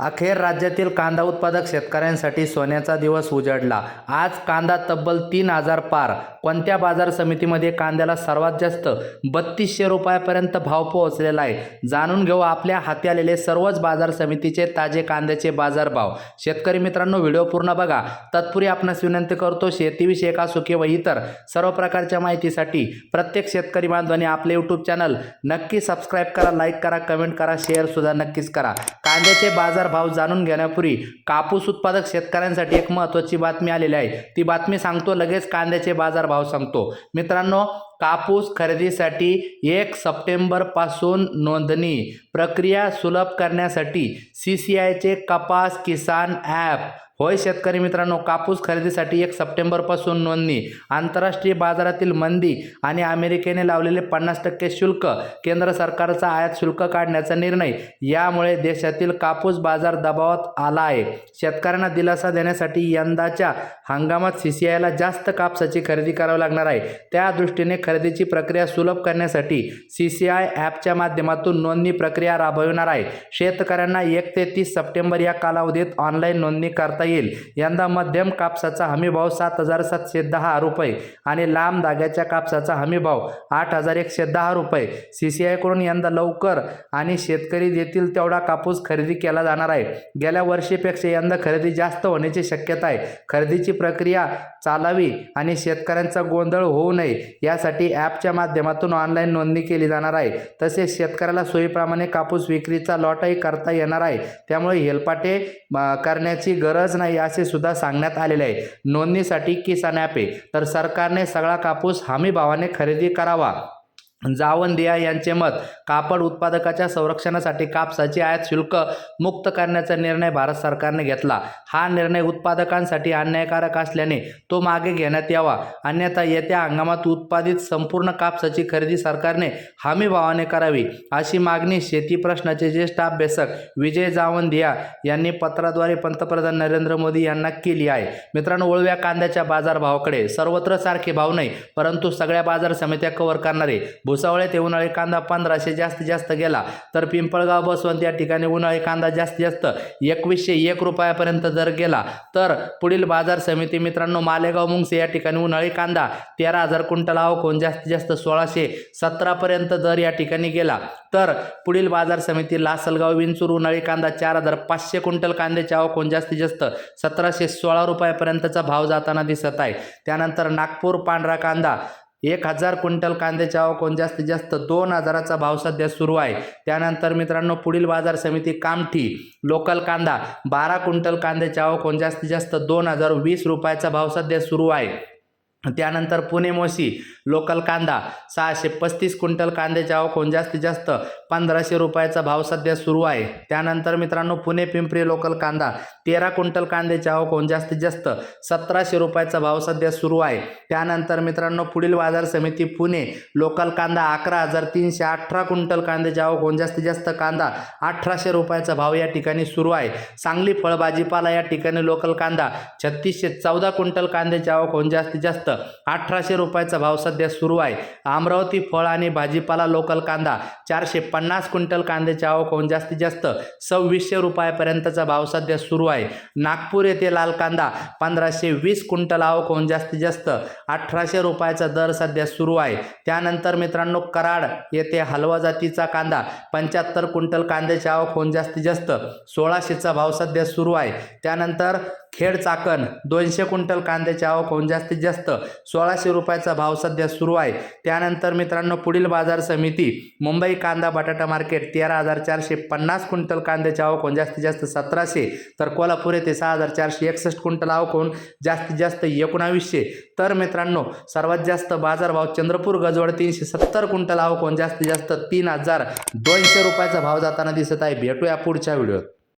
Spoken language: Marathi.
अखेर राज्यातील कांदा उत्पादक शेतकऱ्यांसाठी सोन्याचा दिवस उजाडला. आज कांदा तब्बल तीन हजार पार. कोणत्या बाजार समितीमध्ये कांद्याला सर्वात जास्त बत्तीसशे रुपयापर्यंत भाव पोहोचलेला आहे? जाणून घेऊ आपल्या हाती आलेले सर्वच बाजार समितीचे ताजे कांद्याचे बाजारभाव. शेतकरी मित्रांनो व्हिडिओ पूर्ण बघा. तत्पूर्वी आपणास विनंती करतो शेतीविषयक असो किंवा इतर सर्व प्रकारच्या माहितीसाठी प्रत्येक शेतकरी बांधवांनी आपले यूट्यूब चॅनल नक्की सबस्क्राईब करा लाईक करा कमेंट करा शेअर सुद्धा नक्कीच करा. कांद्याचे बाजार भाव जाणून घेण्यापूर्वी कापूस उत्पादक शेतकऱ्यांसाठी एक महत्त्वाची बातमी आलेली आहे. ती बातमी सांगतो लगेच कांद्याचे बाजार भाव सांगतो. मित्रांनो कापूस खरेदीसाठी एक सप्टेंबरपासून नोंदणी प्रक्रिया सुलभ करण्यासाठी सी सी आयचे कपास किसान ॲप. होय शेतकरी मित्रांनो कापूस खरेदीसाठी एक सप्टेंबरपासून नोंदणी. आंतरराष्ट्रीय बाजारातील मंदी आणि अमेरिकेने लावलेले पन्नास टक्के शुल्क केंद्र सरकारचा आयात शुल्क काढण्याचा निर्णय. यामुळे देशातील कापूस बाजार दबावात आला आहे शेतकऱ्यांना दिलासा देण्यासाठी यंदाच्या हंगामात सी सी आयला जास्त कापसाची खरेदी करावी लागणार आहे. त्या दृष्टीने खरेदीची प्रक्रिया सुलभ करण्यासाठी सी सी आय ॲपच्या माध्यमातून नोंदणी प्रक्रिया राबविणार आहे. शेतकऱ्यांना एक ते तीस सप्टेंबर या कालावधीत ऑनलाईन नोंदणी करता येईल. यंदा मध्यम कापसाचा हमीभाव सात हजार सातशे दहा रुपये आणि लांब धाग्याच्या कापसाचा हमीभाव आठ हजार एकशे दहा रुपये. सी सी आयकडून यंदा लवकर आणि शेतकरी देतील तेवढा कापूस खरेदी केला जाणार आहे. गेल्या वर्षीपेक्षा यंदा खरेदी जास्त होण्याची शक्यता आहे. खरेदीची प्रक्रिया चालावी आणि शेतकऱ्यांचा गोंधळ होऊ नये यासाठी ॲपच्या माध्यमातून ऑनलाईन नोंदणी केली जाणार आहे. तसेच शेतकऱ्याला सोयीप्रमाणे कापूस विक्रीचा लॉटही करता येणार आहे. त्यामुळे हेलपाटे करण्याची गरज नाही असे सुद्धा सांगण्यात आलेले आहे. नोंदणीसाठी किसान ॲप आहे तर सरकारने सगळा कापूस हमी भावाने खरेदी करावा. जावंदिया यांचे मत कापड उत्पादकाच्या संरक्षणासाठी कापसाचे आयात शुल्क मुक्त करण्याचा निर्णय भारत सरकारने घेतला. हा निर्णय उत्पादकांसाठी अन्यायकारक असल्याने तो मागे घेण्यात यावा. अन्यथा येत्या हंगामात उत्पादित संपूर्ण कापसाची खरेदी सरकारने हमी भावाने करावी अशी मागणी शेती प्रश्नाचे ज्येष्ठ अभ्यासक विजय जावंदिया यांनी पत्राद्वारे पंतप्रधान नरेंद्र मोदी यांना केली आहे. मित्रांनो ओळव्या कांद्याच्या बाजारभावाकडे सर्वत्र सारखे भाव नाही परंतु सगळ्या बाजार समित्या कव्हर करणारे भुसावळे ते उन्हाळी कांदा पंधराशे जास्तीत जास्त गेला तर पिंपळगाव बसवंत या ठिकाणी उन्हाळी कांदा जास्तीत जास्त एकवीसशे एक रुपयापर्यंत जर गेला तर पुढील बाजार समिती मित्रांनो मालेगाव मुंगसे या ठिकाणी उन्हाळी कांदा तेरा हजार क्विंटल आवकून जास्तीत जास्त सोळाशे सतरापर्यंत दर या ठिकाणी गेला. तर पुढील बाजार समिती लासलगाव विंचूर उन्हाळी कांदा चार हजार पाचशे क्विंटल कांद्याची आवकून जास्तीत जास्त सतराशे सोळा रुपयापर्यंतचा भाव जाताना दिसत आहे. त्यानंतर नागपूर पांढरा कांदा एक हजार क्विंटल कांद्याच्या आवक जास्तीत जास्त दोन हजाराचा भाव सध्या सुरू आहे. त्यानंतर मित्रांनो पुढील बाजार समिती कामठी लोकल कांदा बारा क्विंटल कांद्याची आवक जास्तीत जास्त दोन हजार वीस रुपयाचा भाव सध्या सुरू आहे. त्यानंतर पुणे मोशी लोकल कांदा सहाशे पस्तीस क्विंटल कांद्याची आवक जास्तीत जास्त पंधराशे रुपयाचा भाव सध्या सुरू आहे. त्यानंतर मित्रांनो पुणे पिंपरी लोकल कांदा तेरा क्विंटल कांद्याची आवक होऊन जास्तीत जास्त सतराशे रुपयाचा भाव सध्या सुरू आहे. त्यानंतर मित्रांनो पुढील बाजार समिती पुणे लोकल कांदा अकरा हजार तीनशे अठरा क्विंटल कांद्याची आवक होऊन जास्तीत जास्त कांदा अठराशे रुपयाचा भाव या ठिकाणी सुरू आहे. सांगली फळभाजीपाला या ठिकाणी लोकल कांदा छत्तीसशे चौदा क्विंटल कांद्याची आवक होऊन जास्तीत जास्त अठराशे रुपयाचा भाव सध्या सुरू आहे. अमरावती फळ आणि भाजीपाला लोकल कांदा चारशे पन्नास क्विंटल कांद्याची आवक होऊन जास्तीत जास्त सव्वीसशे रुपयापर्यंतचा भाव सध्या सुरू आहे. नागपूर येथे लाल कांदा पंधराशे वीस क्विंटल आवक होऊन जास्तीत जास्त अठराशे रुपयाचा दर सध्या सुरू आहे. त्यानंतर मित्रांनो कराड येथे हलवा जातीचा कांदा पंच्याहत्तर क्विंटल कांद्याची आवक होऊन जास्तीत जास्त सोळाशेचा भाव सध्या सुरू आहे. त्यानंतर खेड चाकण दोनशे क्विंटल कांद्याची आवक होऊन जास्तीत जास्त सोळाशे रुपयाचा भाव सध्या सुरू आहे. त्यानंतर मित्रांनो पुढील बाजार समिती मुंबई कांदा बटाटा मार्केट तेरा हजार चारशे पन्नास क्विंटल कांद्याची आवक होऊन जास्तीत जास्त सतराशे तर कोल्हापूर येथे सहा हजार चारशे एकसष्ट क्विंटल आवक होऊन जास्तीत जास्त एकोणावीसशे. तर मित्रांनो सर्वात जास्त बाजारभाव चंद्रपूर गजवड तीनशे सत्तर क्विंटल आवक होऊन जास्तीत जास्त तीन हजार दोनशे रुपयाचा भाव जाताना दिसत आहे. भेटूया पुढच्या व्हिडिओत.